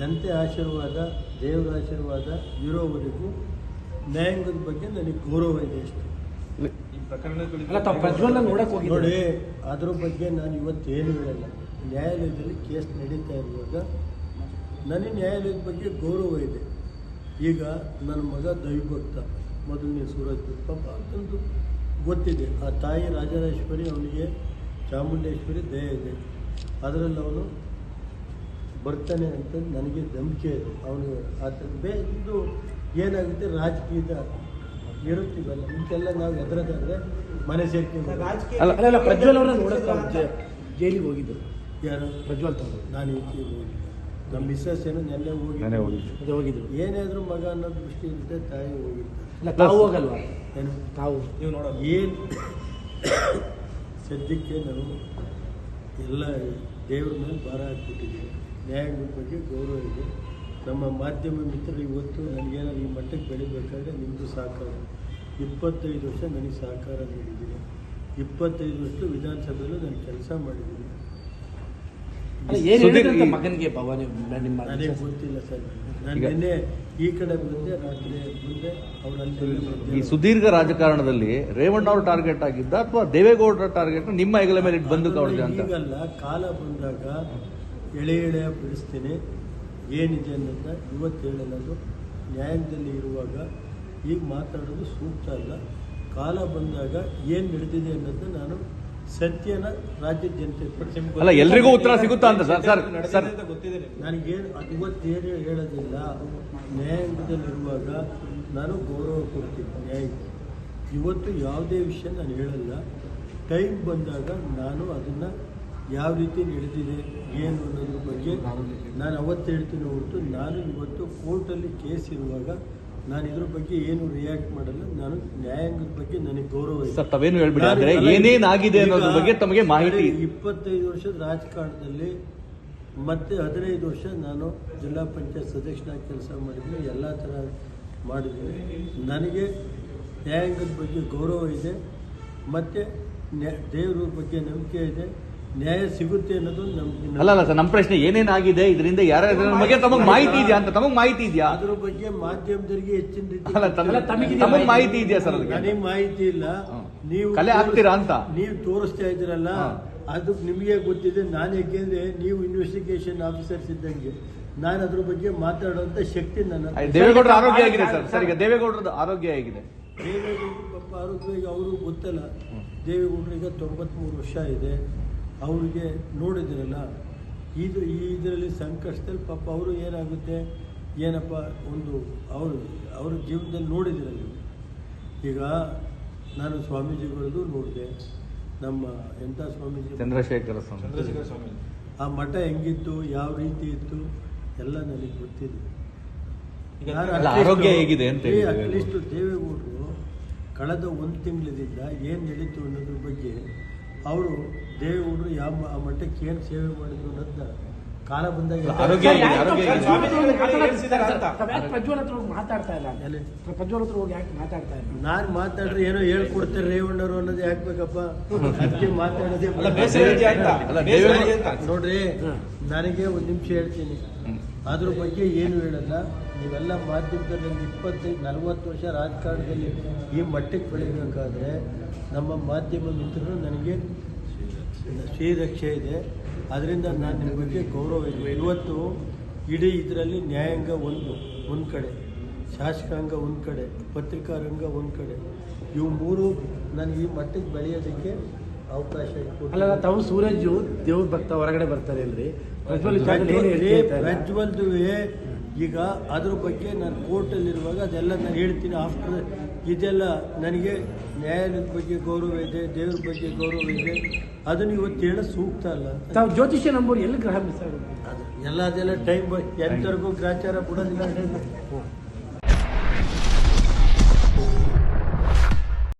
ಜನತೆ ಆಶೀರ್ವಾದ ದೇವರ ಆಶೀರ್ವಾದ ಇರೋವರೆಗೂ ನ್ಯಾಯಾಂಗದ ಬಗ್ಗೆ ನನಗೆ ಗೌರವ ಇದೆ ಅಷ್ಟೇ. ಅಲ್ಲ ಪ್ರಕರಣಗಳು ನೋಡಕ್ಕೆ ಹೋಗಿ ನೋಡಿ ಅದ್ರ ಬಗ್ಗೆ ನಾನು ಇವತ್ತು ಏನು ಹೇಳಲ್ಲ. ನ್ಯಾಯಾಲಯದಲ್ಲಿ ಕೇಸ್ ನಡೀತಾ ಇರುವಾಗ ನನಗೆ ನ್ಯಾಯಾಲಯದ ಬಗ್ಗೆ ಗೌರವ ಇದೆ. ಈಗ ನನ್ನ ಮಗ ದೈವಭಕ್ತ ಮೊದಲನೇ ಸೂರಜ್ ಪಾಪ ಅಂತಂದು ಗೊತ್ತಿದೆ. ಆ ತಾಯಿ ರಾಜರಾಜೇಶ್ವರಿ ಅವನಿಗೆ ಚಾಮುಂಡೇಶ್ವರಿ ದಯ ಇದೆ. ಅದರಲ್ಲಿ ಅವನು ಬರ್ತಾನೆ ಅಂತ ನನಗೆ ನಂಬಿಕೆ ಇದೆ. ಅವನು ಆತನ ಬೇ ಇದು ಏನಾಗುತ್ತೆ? ರಾಜಕೀಯದ ಇರುತ್ತೀವಲ್ಲ ಇದಕ್ಕೆಲ್ಲ ನಾವು ಎದುರದಾದ್ರೆ ಮನೆ ಸೇರ್ಕೊಂಡು ರಾಜಕೀಯ ಅಲ್ಲ ಪ್ರಜ್ವಲ್ ಜೈಲಿಗೆ ಹೋಗಿದ್ರು. ಯಾರು? ಪ್ರಜ್ವಲ್ ತಗೊಂಡು ನಾನು ಈಚೆಗೆ ಹೋಗಿ ನಮ್ಮ ಮಿಸ್ಸಸ್ ಏನು ನೆನ್ನೆ ಹೋಗಿ ಅದೇ ಹೋಗಿದ್ರು. ಏನಾದರೂ ಮಗ ಅನ್ನೋ ದೃಷ್ಟಿ ಇರುತ್ತೆ ತಾಯಿ ಹೋಗಿರ್ತಾರೆ ಇಲ್ಲ ತಾವು ಹೋಗಲ್ವಾ? ಏನು? ತಾವು. ಏನು? ಸದ್ಯಕ್ಕೆ ನಾವು ಎಲ್ಲ ದೇವ್ರ ಮೇಲೆ ಭಾರ ಹಾಕ್ಬಿಟ್ಟಿದ್ದೀವಿ ನ್ಯಾಯಾಂಗದ ಬಗ್ಗೆ ಗೌರವ ಇದೆ ನಮ್ಮ ಮಾಧ್ಯಮ ಮಿತ್ರರು ಇವತ್ತು ನನಗೇನಾದ್ರು ಈ ಮಟ್ಟಕ್ಕೆ ಬೆಳಿಬೇಕಾದ್ರೆ ನಿಮ್ಮದು ಸಹಕಾರ. ಇಪ್ಪತ್ತೈದು ವರ್ಷ ನನಗೆ ಸಹಕಾರ ನೀಡಿದ್ದೀನಿ ಇಪ್ಪತ್ತೈದು ವರ್ಷ ವಿಧಾನಸಭೆಯಲ್ಲೂ ನಾನು ಕೆಲಸ ಮಾಡಿದ್ದೀನಿ. ಮಗನಿಗೆ ನನಗೆ ಗೊತ್ತಿಲ್ಲ ಸರ್. ನಾನು ನಿನ್ನೆ ಈ ಕಡೆ ಬಂದೆ ರಾತ್ರಿ ಮುಂದೆ ಅವರಲ್ಲಿ ಈ ಸುದೀರ್ಘ ರಾಜಕಾರಣದಲ್ಲಿ ರೇವಣ್ಣ ಅವರು ಟಾರ್ಗೆಟ್ ಆಗಿದ್ದ ಅಥವಾ ದೇವೇಗೌಡರ ಟಾರ್ಗೆಟ್ ನಿಮ್ಮ ಹೆಗಲ ಮೇಲೆ ಬಂದು ಕಾಲ ಬಂದಾಗ ಎಳೆ ಎಳೆಯ ಬಿಡಿಸ್ತೀನಿ. ಏನಿದೆ ಅನ್ನೋದನ್ನ ಇವತ್ತು ಹೇಳೋದು ನ್ಯಾಯಾಂಗದಲ್ಲಿ ಇರುವಾಗ ಈಗ ಮಾತಾಡೋದು ಸೂಕ್ತ ಅಲ್ಲ. ಕಾಲ ಬಂದಾಗ ಏನು ನಡೆದಿದೆ ಅನ್ನೋದನ್ನ ನಾನು ಸತ್ಯನ ರಾಜ್ಯದ ಜನತೆ ಅಲ್ಲ ಎಲ್ರಿಗೂ ಉತ್ತರ ಸಿಗುತ್ತಾ ಅಂತ ಸರ್ ಸರ್ ಸರ್. ನನಗೇನು ಅದು ಇವತ್ತೇನು ಹೇಳೋದಿಲ್ಲ. ನ್ಯಾಯಾಂಗದಲ್ಲಿರುವಾಗ ನಾನು ಗೌರವ ಕೊಡ್ತೀನಿ ನ್ಯಾಯಕ್ಕೆ. ಇವತ್ತು ಯಾವುದೇ ವಿಷಯ ನಾನು ಹೇಳಲ್ಲ. ಟೈಮ್ ಬಂದಾಗ ನಾನು ಅದನ್ನು ಯಾವ ರೀತಿ ನಡೆದಿದೆ ಏನು ಅನ್ನೋದ್ರ ಬಗ್ಗೆ ನಾನು ಅವತ್ತು ಹೇಳ್ತೀನಿ ಹೊರತು ನಾನು ಇವತ್ತು ಕೋರ್ಟಲ್ಲಿ ಕೇಸ್ ಇರುವಾಗ ನಾನು ಇದ್ರ ಬಗ್ಗೆ ಏನು ರಿಯಾಕ್ಟ್ ಮಾಡಲ್ಲ ನಾನು ನ್ಯಾಯಾಂಗದ ಬಗ್ಗೆ ನನಗೆ ಗೌರವ ಇದೆ ಸರ್ ತಾವೇನು ಏನೇನಾಗಿದೆ ಅನ್ನೋದ್ರ ಬಗ್ಗೆ ತಮಗೆ ಮಾಹಿತಿ. ಇಪ್ಪತ್ತೈದು ವರ್ಷದ ರಾಜಕಾರಣದಲ್ಲಿ ಮತ್ತೆ ಹದಿನೈದು ವರ್ಷ ನಾನು ಜಿಲ್ಲಾ ಪಂಚಾಯತ್ ಸದಸ್ಯನಾಗಿ ಕೆಲಸ ಮಾಡಿದ್ದೀನಿ ಎಲ್ಲ ಥರ ಮಾಡಿದ್ದೀನಿ. ನನಗೆ ನ್ಯಾಯಾಂಗದ ಬಗ್ಗೆ ಗೌರವ ಇದೆ ಮತ್ತು ನ್ಯಾ ದೇವ್ರ ಬಗ್ಗೆ ನಂಬಿಕೆ ಇದೆ. ನ್ಯಾಯ ಸಿಗುತ್ತೆ ಅನ್ನೋದು ನಮ್ಗೆ ಅಲ್ಲ ಅಲ್ಲ ಸರ್ ನಮ್ಮ ಪ್ರಶ್ನೆ ಏನೇನಾಗಿದೆ? ಇದರಿಂದ ಯಾರ್ಯಾರ ಬಗ್ಗೆ ತಮಗೆ ಮಾಹಿತಿ ಇದೆಯಾ ಅಂತ? ತಮಗೆ ಮಾಹಿತಿ ಇದೆಯಾ? ಅದ್ರ ಬಗ್ಗೆ ಮಾಧ್ಯಮದವರಿಗೆ ಹೆಚ್ಚಿನ ರೀತಿ ಅಲ್ಲ ತಮಗಿದೆಯಾ ತಮಗೆ ಮಾಹಿತಿ ಇದೆಯಾ ಸರ್ ಅದಕ್ಕೆ? ನನಗೆ ಮಾಹಿತಿ ಇಲ್ಲ. ನೀವು ಕಲೆ ಹಾಕ್ತೀರಾ ಅಂತ? ನೀವು ತೋರಿಸ್ತಾ ಇದ್ದೀರಲ್ಲ ಅದು ನಿಮಗೆ ಗೊತ್ತಿದೆ. ನಾನು ಯಾಕೆಂದ್ರೆ ನೀವು ಇನ್ವೆಸ್ಟಿಗೇಷನ್ ಆಫೀಸರ್ಸ್ ಇದ್ದಂಗೆ. ನಾನು ಅದ್ರ ಬಗ್ಗೆ ಮಾತಾಡುವಂತ ಶಕ್ತಿ ನನ್ನ ದೇವೇಗೌಡರ ಆರೋಗ್ಯ ಆಗಿದೆ ಸರ್ ಸರ್? ಈಗ ದೇವೇಗೌಡರದ ಆರೋಗ್ಯ ಆಗಿದೆ ದೇವೇಗೌಡರು ಪಾಪ ಆರೋಗ್ಯ ಅವರು ಗೊತ್ತಲ್ಲ. ದೇವೇಗೌಡರಿಗೆ ತೊಂಬತ್ಮೂರು ವರ್ಷ ಇದೆ ಅವ್ರಿಗೆ ನೋಡಿದಿರಲ್ಲ ಇದು ಈ ಇದರಲ್ಲಿ ಸಂಕಷ್ಟದಲ್ಲಿ ಪಾಪ ಅವರು ಏನಾಗುತ್ತೆ? ಏನಪ್ಪ? ಒಂದು ಅವರು ಅವ್ರ ಜೀವನದಲ್ಲಿ ನೋಡಿದಿರಲ್ಲ. ಈಗ ನಾನು ಸ್ವಾಮೀಜಿಗಳದ್ದು ನೋಡಿದೆ. ನಮ್ಮ ಎಂಥ ಸ್ವಾಮೀಜಿ? ಚಂದ್ರಶೇಖರ ಸ್ವಾಮಿ ಆ ಮಠ ಹೆಂಗಿತ್ತು? ಯಾವ ರೀತಿ ಇತ್ತು? ಎಲ್ಲ ನನಗೆ ಗೊತ್ತಿದೆ. ಆರೋಗ್ಯ ಹೇಗಿದೆ ಅಂತ ಹೇಳಿ ಅಟ್ಲೀಸ್ಟ್ ದೇವೇಗೌಡರು ಕಳೆದ ಒಂದು ತಿಂಗಳಿಂದ ಏನು ನಡೀತು ಅನ್ನೋದ್ರ ಬಗ್ಗೆ ಅವರು ದೇವೇಗೌಡರು ಯಾವ ಮಟ್ಟಕ್ಕೆ ಆ ಮಠಕ್ಕೆ ಏನು ಸೇವೆ ಮಾಡಿದ್ರು ಅನ್ನೋದನ್ನ ಕಾಲ ಬಂದಾಗ ಆರೋಗ್ಯ ಹೇಗಿದೆ ಆರೋಗ್ಯ ಹೇಗಿದೆ ಪ್ರಜ್ವಲ್ ಹತ್ರ ಹೋಗಿ ಮಾತಾಡ್ತಾ ಇಲ್ಲ ಎಲ್ಲಿ? ಪ್ರಜ್ವಲ್ ಹತ್ರ ಹೋಗಿ ಯಾಕೆ ಮಾತಾಡ್ತಾ ಇಲ್ಲ ನಾನು ಮಾತಾಡ್ರೆ ಏನೋ ಹೇಳ್ಕೊಡ್ತಾರೆ ರೇವಣ್ಣರು ಅನ್ನೋದು ಯಾಕಬೇಕಪ್ಪ ಅದಕ್ಕೆ ಮಾತಾಡೋದೇ ಅಲ್ಲ, ಬೇಸರ ಇದೆಯಾ ಅಂತ? ಅಲ್ಲ, ಬೇಸರ ದೇವೇಗೌಡ- ಅಂತ? ನೋಡ್ರಿ ನನಗೆ ಒಂದು ನಿಮಿಷ ಹೇಳ್ತೀನಿ. ಅದ್ರ ಬಗ್ಗೆ ಏನು ಹೇಳಲ್ಲ ನೀವೆಲ್ಲ ಮಾಧ್ಯಮದಲ್ಲಿ ಒಂದು ಇಪ್ಪತ್ತೈದು, ನಲವತ್ತು ವರ್ಷ ರಾಜಕಾರಣದಲ್ಲಿ ಈ ಮಟ್ಟಕ್ಕೆ ಬೆಳಿಬೇಕಾದ್ರೆ ನಮ್ಮ ಮಾಧ್ಯಮ ಮಿತ್ರರು ನನಗೆ ಶ್ರೀರಕ್ಷೆ ಇದೆ. ಅದರಿಂದ ನಾನು ನಿಮ್ಮ ಬಗ್ಗೆ ಗೌರವ ಇದೆ. ಇವತ್ತು ಇಡೀ ಇದರಲ್ಲಿ ನ್ಯಾಯಾಂಗ ಒಂದು ಒಂದು ಕಡೆ, ಶಾಸಕಾಂಗ ಒಂದು ಕಡೆ, ಪತ್ರಿಕಾರಂಗ ಒಂದು ಕಡೆ. ಇವು ಮೂರು ನನಗೆ ಈ ಮಟ್ಟಕ್ಕೆ ಬೆಳೆಯೋದಕ್ಕೆ ಅವಕಾಶ ಅಲ್ಲ ತಾವು ಸೂರಜ್ ದೇವ್ರ ಭಕ್ತ ಹೊರಗಡೆ ಬರ್ತಾರೆ ಅಲ್ರಿ ಪ್ರಜ್ವಲ್ ಈಗ ಅದ್ರ ಬಗ್ಗೆ ನಾನು ಕೋರ್ಟಲ್ಲಿರುವಾಗ ಅದೆಲ್ಲ ನಾನು ಹೇಳ್ತೀನಿ ಆಫ್ಟರ್ ಇದೆಲ್ಲ ನನಗೆ ನ್ಯಾಯಾಲಯದ ಬಗ್ಗೆ ಗೌರವ ಇದೆ ದೇವ್ರ ಬಗ್ಗೆ ಗೌರವ ಇದೆ. ಅದನ್ನು ಇವತ್ತು ಹೇಳೋ ಸೂಕ್ತ ಅಲ್ಲ ತಾವು ಜ್ಯೋತಿಷ್ಯ ನಂಬರ್ ಎಲ್ಲಿ ಗ್ರಹ ಮಿಸ್ ಆಗುತ್ತೆ? ಅದು ಎಲ್ಲ ಅದೆಲ್ಲ ಟೈಮ್ ಎಂತವರೆಗೂ ಗ್ರಾಚಾರ ಬಿಡೋದಿಲ್ಲ.